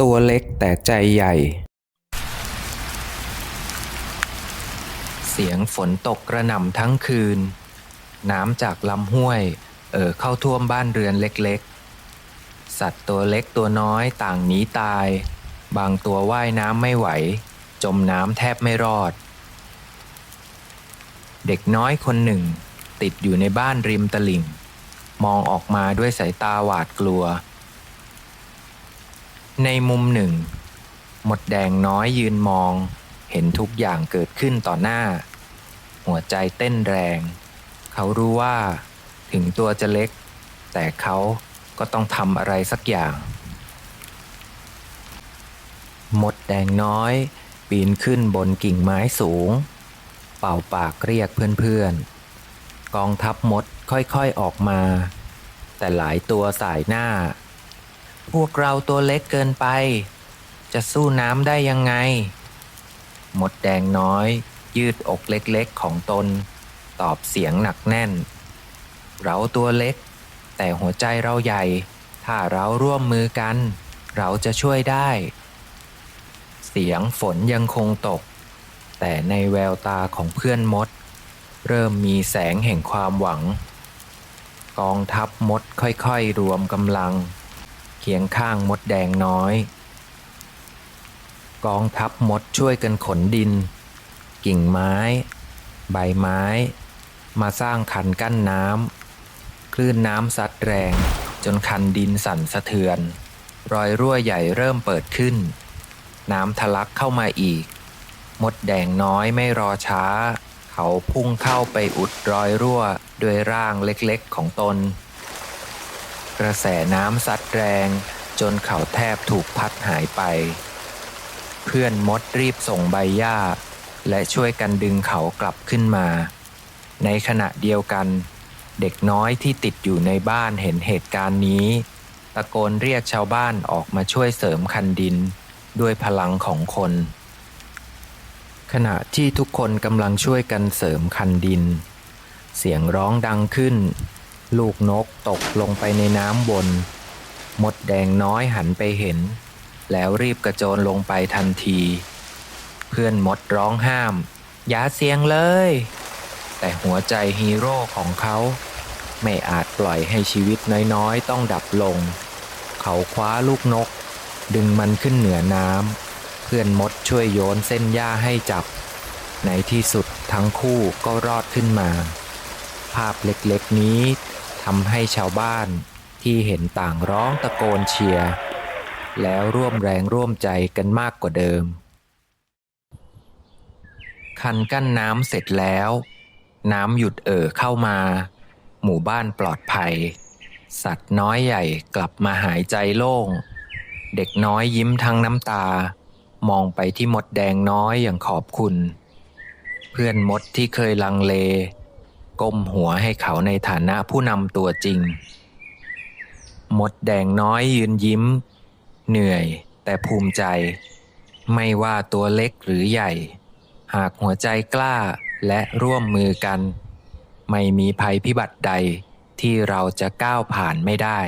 ตัวเล็กแต่ใจใหญ่ เสียงฝนตกกระหน่ำทั้งคืน น้ำจากลำห้วย เอ่อเข้าท่วมบ้านเรือนเล็กๆ สัตว์ตัวเล็กตัวน้อยต่างหนีตาย บางตัวว่ายน้ำไม่ไหว จมน้ำแทบไม่รอด เด็กน้อยคนหนึ่ง ติดอยู่ในบ้านริมตลิ่ง มองออกมาด้วยสายตาหวาดกลัว ในมุมหนึ่ง หมดแดงน้อยยืนมอง เห็นทุกอย่างเกิดขึ้นต่อหน้า หัวใจเต้นแรง เขารู้ว่า ถึงตัวจะเล็ก แต่เขาก็ต้องทำอะไรสักอย่าง หมดแดงน้อย ปีนขึ้นบนกิ่งไม้สูง เป่าปากเรียกเพื่อนๆ กองทัพมดค่อยๆออกมา แต่หลายตัวสายหน้า พวกเราตัวเล็กเกินไป จะสู้น้ำได้ยังไง หมดแดงน้อย ยืดอกเล็กๆของตน ตอบเสียงหนักแน่น เราตัวเล็ก แต่หัวใจเราใหญ่ ถ้าเราร่วมมือกัน เราจะช่วยได้ เสียงฝนยังคงตก แต่ในแววตาของเพื่อนมด เริ่มมีแสงแห่งความหวัง กองทัพมดค่อยๆรวมกำลัง เคียงข้างมดแดงน้อย กองทัพมดช่วยกันขนดิน กิ่งไม้ ใบไม้ มาสร้างคันกั้นน้ำคลื่นน้ำซัดแรง จนคันดินสั่นสะเทือน รอยรั่วใหญ่เริ่มเปิดขึ้น น้ำทะลักเข้ามาอีก มดแดงน้อยไม่รอช้า เขาพุ่งเข้าไปอุดรอยรั่วด้วยร่างเล็กๆของตน กระแสน้ำซัดแรง จนเขาแทบถูกพัดหายไป เพื่อนมดรีบส่งใบหญ้า และช่วยกันดึงเขากลับขึ้นมา ในขณะเดียวกัน เด็กน้อยที่ติดอยู่ในบ้านเห็นเหตุการณ์นี้ ตะโกนเรียกชาวบ้านออกมาช่วยเสริมคันดิน ด้วยพลังของคน ขณะที่ทุกคนกำลังช่วยกันเสริมคันดิน เสียงร้องดังขึ้น ลูกนกตกลงไปในน้ำบน มดแดงน้อยหันไปเห็น แล้วรีบกระโจนลงไปทันที เพื่อนมดร้องห้าม อย่าเสียงเลย แต่หัวใจฮีโร่ของเขา ไม่อาจปล่อยให้ชีวิตน้อยๆ ต้องดับลง เขาคว้าลูกนก ดึงมันขึ้นเหนือน้ำเพื่อนมดช่วยโยนเส้นหญ้าให้จับ ในที่สุดทั้งคู่ก็รอดขึ้นมา ภาพเล็กๆนี้ำให้ชาวบ้านที่เห็นต่างร้องตะโกนเชียร์แล้วร่วมแรงร่วมใจกันมากกว่าเดิม คันกั้นน้ำเสร็จแล้ว น้ำหยุดเอ่อเข้ามา หมู่บ้านปลอดภัย สัตว์น้อยใหญ่กลับมาหายใจโล่ง เด็กน้อยยิ้มทั้งน้ำตา มองไปที่มดแดงน้อยอย่างขอบคุณ เพื่อนมดที่เคยลังเล ก้มหัวให้เขาในฐานะผู้นำตัวจริง มดแดงน้อยยืนยิ้ม เหนื่อยแต่ภูมิใจ ไม่ว่าตัวเล็กหรือใหญ่ หากหัวใจกล้าและร่วมมือกัน ไม่มีภัยพิบัติใดที่เราจะก้าวผ่านไม่ได้